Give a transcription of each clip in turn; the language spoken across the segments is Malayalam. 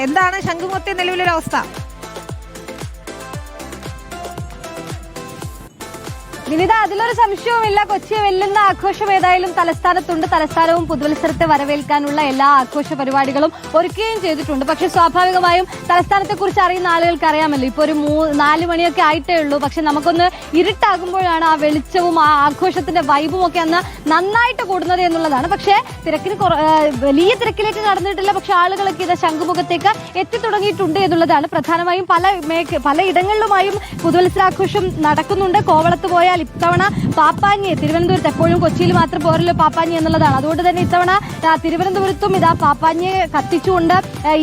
എന്താണ് ശംഖുമുഖത്തെ നിലവിലൊരു അവസ്ഥ വിനിത അതിലൊരു സംശയവുമില്ല. കൊച്ചിയെ വെല്ലുന്ന ആഘോഷം ഏതായാലും തലസ്ഥാനത്തുണ്ട്. തലസ്ഥാനവും പുതുവത്സരത്തെ വരവേൽക്കാനുള്ള എല്ലാ ആഘോഷ പരിപാടികളും ഒരുക്കുകയും ചെയ്തിട്ടുണ്ട്. പക്ഷെ സ്വാഭാവികമായും തലസ്ഥാനത്തെ കുറിച്ച് അറിയുന്ന ആളുകൾക്ക് അറിയാമല്ലോ. ഇപ്പൊ ഒരു മൂ നാല് മണിയൊക്കെ ആയിട്ടേ ഉള്ളൂ. പക്ഷെ നമുക്കൊന്ന് ഇരുട്ടാകുമ്പോഴാണ് ആ വെളിച്ചവും ആ ആഘോഷത്തിന്റെ വൈബും ഒക്കെ അന്ന് നന്നായിട്ട് കൂടുന്നത് എന്നുള്ളതാണ്. പക്ഷേ തിരക്കിന് വലിയ തിരക്കിലേക്ക് നടന്നിട്ടില്ല പക്ഷെ ആളുകളൊക്കെ ഇത് ശംഖുമുഖത്തേക്ക് എത്തിത്തുടങ്ങിയിട്ടുണ്ട് എന്നുള്ളതാണ്. പ്രധാനമായും പല മേഖ പലയിടങ്ങളിലുമായും പുതുവത്സരാഘോഷം നടക്കുന്നുണ്ട്. കോവളത്ത് പോയാൽ ഇത്തവണ പാപ്പാഞ്ഞി തിരുവനന്തപുരത്ത് എപ്പോഴും കൊച്ചിയിൽ മാത്രം പോരല്ലോ പാപ്പാഞ്ഞി എന്നുള്ളതാണ്. അതുകൊണ്ട് തന്നെ ഇത്തവണ തിരുവനന്തപുരത്തും ഇതാ പാപ്പാഞ്ഞി കത്തിച്ചുകൊണ്ട്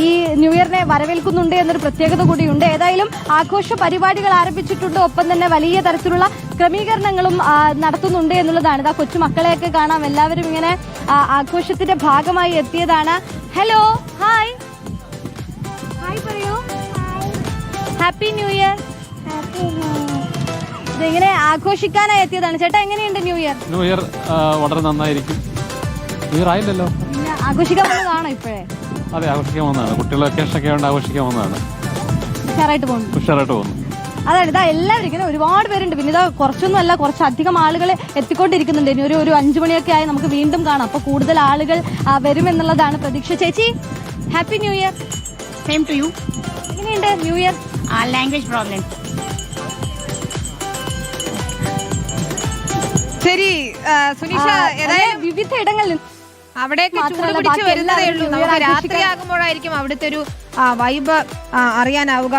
ഈ ന്യൂ ഇയറിനെ വരവേൽക്കുന്നുണ്ട് എന്നൊരു പ്രത്യേകത കൂടിയുണ്ട്. ഏതായാലും ആഘോഷ പരിപാടികൾ ആരംഭിച്ചിട്ടുണ്ട്. ഒപ്പം തന്നെ വലിയ തരത്തിലുള്ള ക്രമീകരണങ്ങളും നടത്തുന്നുണ്ട് എന്നുള്ളതാണ്. ഇതാ കൊച്ചു മക്കളെയൊക്കെ കാണാം. എല്ലാവരും ഇങ്ങനെ ആഘോഷത്തിന്റെ ഭാഗമായി എത്തിയതാണ്. Hello hi. ഹായ് പറയൂ. Happy new year. Happy new year. ഇതിങ്ങനെ ആഘോഷിക്കാനായി എത്തിയതാണ്. ചേട്ടാ എങ്ങനെയുണ്ട് ന്യൂ ഇയർ ന്യൂ ഇയർ വളരെ നന്നായിരിക്കും. ന്യൂ ഇയർ ആയില്ലല്ലോ. ആഘോഷിക്കാൻ വന്നതാണോ ഇപ്പോഴേ? അതെ ആഘോഷിക്കാൻ വന്നതാണ്. കുട്ടികൾ വെക്കേഷൻ ഒക്കെ ഉണ്ട് ആഘോഷിക്കാൻ വന്നതാണ്. ഉഷാറായിട്ട് പോകുന്നു. ഉഷാറായിട്ട് പോകുന്നു. അതാണ് ഇതാ എല്ലാവരും ഇങ്ങനെ ഒരുപാട് പേരുണ്ട്. പിന്നെ ഇതാ കുറച്ചൊന്നും അല്ല കുറച്ചധികം ആളുകൾ എത്തിക്കൊണ്ടിരിക്കുന്നുണ്ട്. ഇനി ഒരു ഒരു അഞ്ചു മണിയൊക്കെ ആയി നമുക്ക് വീണ്ടും കാണാം. അപ്പൊ കൂടുതൽ ആളുകൾ വരുമെന്നുള്ളതാണ് പ്രതീക്ഷ. ചേച്ചി happy new year same to you എങ്ങനെയുണ്ട് ന്യൂ ഇയർ ലാംഗ്വേജ് language ശരി സുനിഷ ഏതായാലും വിവിധ ഇടങ്ങളിൽ അവിടെയൊക്കെ ചൂട് പിടിച്ച് വരുന്നതേ ഉള്ളൂ. നമുക്ക് രാത്രിയാകുമ്പോഴായിരിക്കും അവിടുത്തെ ഒരു വൈബ് അറിയാനാവുക.